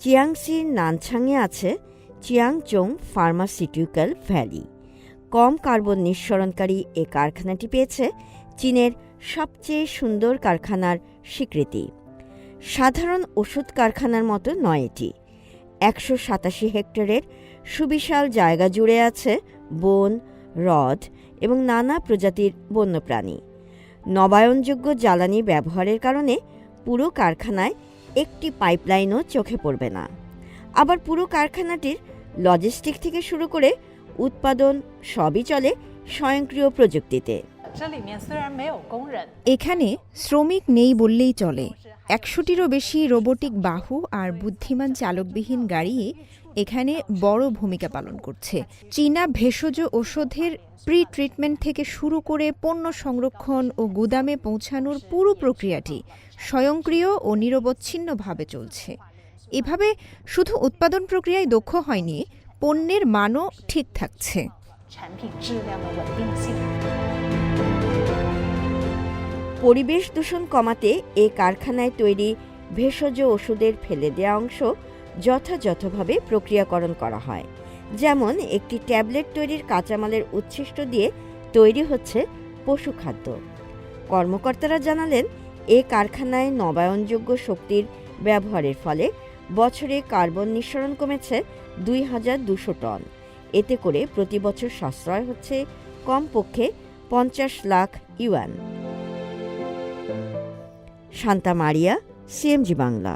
চিয়াংসির নানছাংয়ে আছে Jiangzhong pharmaceutical valley. কম কার্বন নিঃসরণকারী এ কারখানাটি পেয়েছে চীনের সবচেয়ে সুন্দর কারখানার স্বীকৃতি। সাধারণ ওষুধ কারখানার মতো নয় এটি। একশো সাতাশি হেক্টরের সুবিশাল জায়গা জুড়ে আছে বন, হ্রদ এবং নানা প্রজাতির বন্যপ্রাণী। নবায়নযোগ্য জ্বালানি ব্যবহারের কারণে পুরো কারখানায় একটি পাইপলাইনও চোখে পড়বে না। আবার পুরো কারখানাটির লজিস্টিক থেকে শুরু করে উৎপাদন সবই চলে স্বয়ংক্রিয় প্রযুক্তিতে। এখানে শ্রমিক নেই বললেই চলে। একশোটিরও বেশি রোবটিক বাহু আর বুদ্ধিমান চালকবিহীন গাড়ি এখানে বড় ভূমিকা পালন করছে। চীনা ভেষজ ওষুধের প্রি ট্রিটমেন্ট থেকে শুরু করে পণ্য সংরক্ষণ ও গুদামে পৌঁছানোর পুরো প্রক্রিয়াটি স্বয়ংক্রিয় ও নিরবচ্ছিন্নভাবে চলছে। এভাবে শুধু উৎপাদন প্রক্রিয়ায় দক্ষ হয়নি, পণ্যের মানও ঠিক থাকছে। পরিবেশ দূষণ কমাতে এ কারখানায় তৈরি ভেষজ ওষুধের ফেলে দেওয়া অংশ যথাযথভাবে প্রক্রিয়াকরণ করা হয়। যেমন, একটি ট্যাবলেট তৈরির কাঁচামালের উচ্ছিষ্ট দিয়ে তৈরি হচ্ছে পশু খাদ্য। কর্মকর্তারা জানালেন, এ কারখানায় নবায়নযোগ্য শক্তির ব্যবহারের ফলে বছরে কার্বন নিঃসরণ কমেছে দুই হাজার দুশো টন। এতে করে প্রতি বছর সাশ্রয় হচ্ছে কমপক্ষে পঞ্চাশ lakh yuan. Santa Maria CMG Bangla.